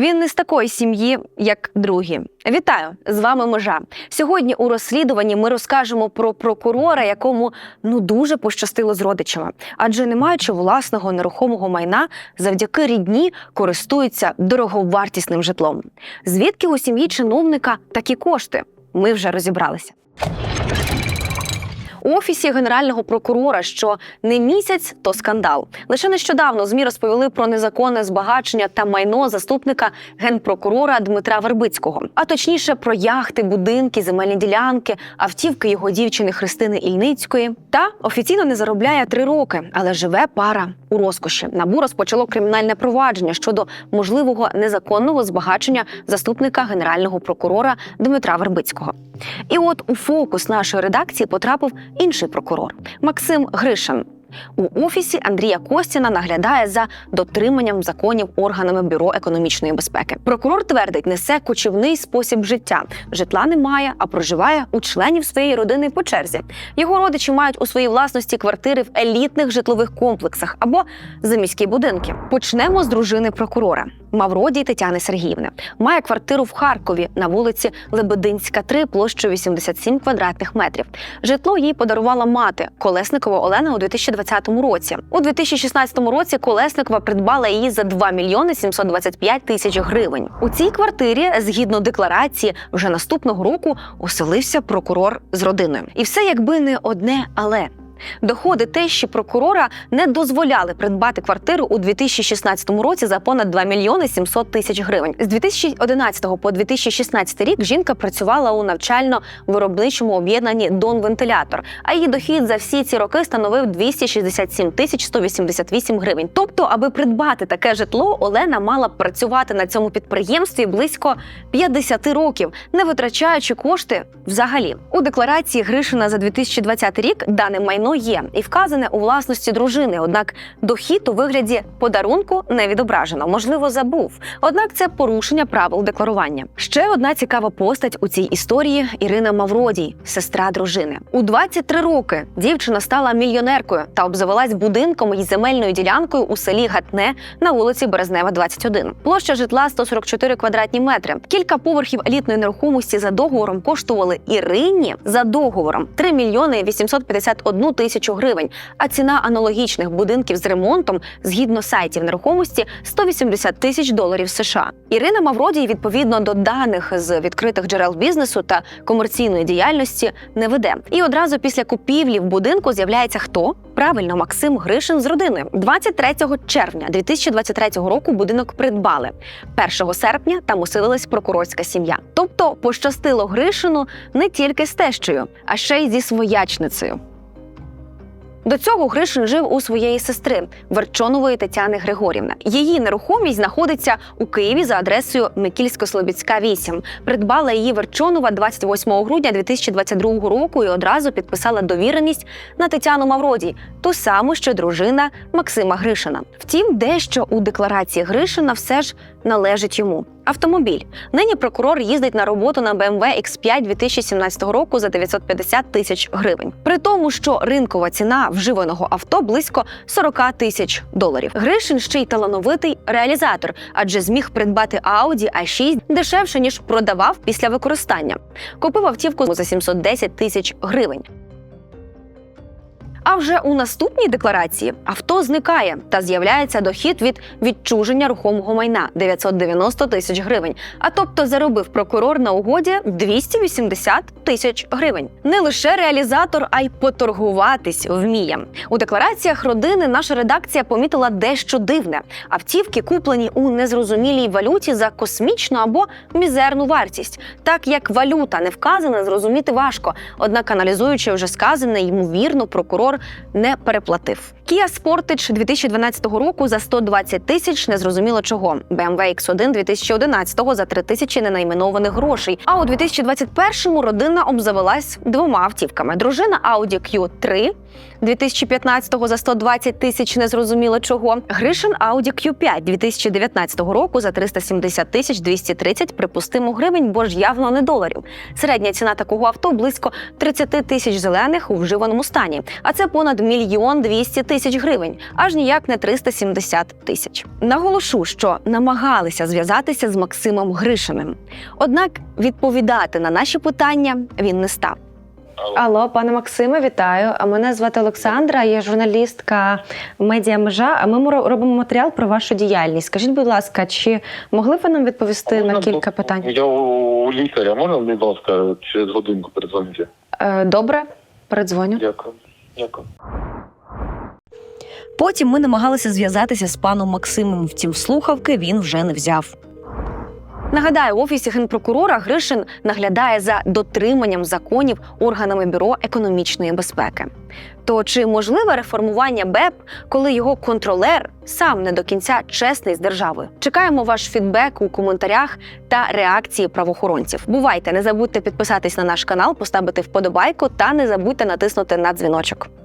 Він не з такої сім'ї, як другі. Вітаю з вами межа. Сьогодні у розслідуванні ми розкажемо про прокурора, якому ну дуже пощастило з родичами, адже не маючи власного нерухомого майна, завдяки рідні користується дороговартісним житлом. Звідки у сім'ї чиновника такі кошти? Ми вже розібралися. Офісі генерального прокурора, що не місяць, то скандал. Лише нещодавно змі розповіли про незаконне збагачення та майно заступника генпрокурора Дмитра Вербицького, а точніше про яхти, будинки, земельні ділянки, автівки його дівчини Христини Ільницької. Та офіційно не заробляє три роки, але живе пара у розкоші. Набу розпочало кримінальне провадження щодо можливого незаконного збагачення заступника генерального прокурора Дмитра Вербицького. І от у фокус нашої редакції потрапив інший прокурор Максим Гришин. У офісі Андрія Костіна наглядає за дотриманням законів органами бюро економічної безпеки. Прокурор твердить, несе кочівний спосіб життя. Житла немає, а проживає у членів своєї родини по черзі. Його родичі мають у своїй власності квартири в елітних житлових комплексах або заміські будинки. Почнемо з дружини прокурора. Мавродій Тетяни Сергіївни має квартиру в Харкові на вулиці Лебединська, 3, площею 87 квадратних метрів. Житло їй подарувала мати Колесникова Олена у 2020 році. У 2016 році Колесникова придбала її за 2 мільйони 725 тисяч гривень. У цій квартирі, згідно декларації, вже наступного року оселився прокурор з родиною. І все якби не одне, але. Доходи тещі прокурора не дозволяли придбати квартиру у 2016 році за понад 2 мільйони 700 тисяч гривень. З 2011 по 2016 рік жінка працювала у навчально-виробничому об'єднанні Дон Вентилятор, а її дохід за всі ці роки становив 267 тисяч 188 гривень. Тобто, аби придбати таке житло, Олена мала б працювати на цьому підприємстві близько 50 років, не витрачаючи кошти взагалі. У декларації Гришина за 2020 рік дане майно є і вказане у власності дружини. Однак дохід у вигляді подарунку не відображено. Можливо, забув. Однак це порушення правил декларування. Ще одна цікава постать у цій історії Ірина Мавродій, сестра дружини. У 23 роки дівчина стала мільйонеркою та обзавелась будинком і земельною ділянкою у селі Гатне на вулиці Березнева, 21. Площа житла 144 квадратні метри. Кілька поверхів елітної нерухомості за договором коштували Ірині за договором 3 мільйони 851 тисячу гривень. А ціна аналогічних будинків з ремонтом згідно сайтів нерухомості 180 тисяч доларів США. Ірина Мавродій, відповідно до даних з відкритих джерел бізнесу та комерційної діяльності, не веде. І одразу після купівлі в будинку з'являється хто? Правильно, Максим Гришин з родиною. 23 червня 2023 року будинок придбали. 1 серпня там оселилась прокурорська сім'я. Тобто пощастило Гришину не тільки з тещою, а ще й зі своячницею. До цього Гришин жив у своєї сестри Верчонової Тетяни Григорівни. Її нерухомість знаходиться у Києві за адресою Микільсько-Слобідська, 8. Придбала її Верчонова 28 грудня 2022 року і одразу підписала довіреність на Тетяну Мавродій, ту саму, що дружина Максима Гришина. Втім, дещо у декларації Гришина все ж належить йому. Автомобіль нині прокурор їздить на роботу на BMW X5 2017 року за 950 тисяч гривень. При тому, що ринкова ціна вживаного авто близько 40 тисяч доларів. Гришин ще й талановитий реалізатор, адже зміг придбати Audi A6 дешевше ніж продавав після використання. Купив автівку за 710 тисяч гривень. А вже у наступній декларації авто зникає та з'являється дохід від відчуження рухомого майна 990 тисяч гривень. А тобто заробив прокурор на угоді 280 тисяч гривень. Не лише реалізатор, а й поторгуватись вміє. У деклараціях родини наша редакція помітила дещо дивне: автівки куплені у незрозумілій валюті за космічну або мізерну вартість. Так як валюта не вказана, зрозуміти важко. Однак, аналізуючи вже сказане, ймовірно, прокурор не переплатив. Kia Sportage 2012 року за 120 тисяч незрозуміло чого. BMW X1 2011 за 3 тисячі ненайменованих грошей. А у 2021-му родина обзавелась двома автівками. Дружина Audi Q3 2015-го за 120 тисяч незрозуміло чого. Гришин Audi Q5 2019 року за 370 тисяч 230 припустимо гривень, бо ж явно не доларів. Середня ціна такого авто близько 30 тисяч зелених у вживаному стані. А це понад мільйон 200 тисяч тисяч гривень, аж ніяк не 370 тисяч. Наголошу, що намагалися зв'язатися з Максимом Гришиним. Однак відповідати на наші питання він не став. Алло, пане Максиме, вітаю. А мене звати Олександра, я журналістка медіа межа. А ми робимо матеріал про вашу діяльність. Скажіть, будь ласка, чи могли б ви нам відповісти на кілька питань? Я у лікаря, можна, будь ласка, через годинку передзвонити? Е, Добре, передзвоню. Дякую. Дякую. Потім ми намагалися зв'язатися з паном Максимом, втім слухавки він вже не взяв. Нагадаю, в офісі генпрокурора Гришин наглядає за дотриманням законів органами бюро економічної безпеки. То чи можливе реформування БЕП, коли його контролер сам не до кінця чесний з державою? Чекаємо ваш фідбек у коментарях та реакції правоохоронців. Бувайте, не забудьте підписатись на наш канал, поставити вподобайку та не забудьте натиснути на дзвіночок.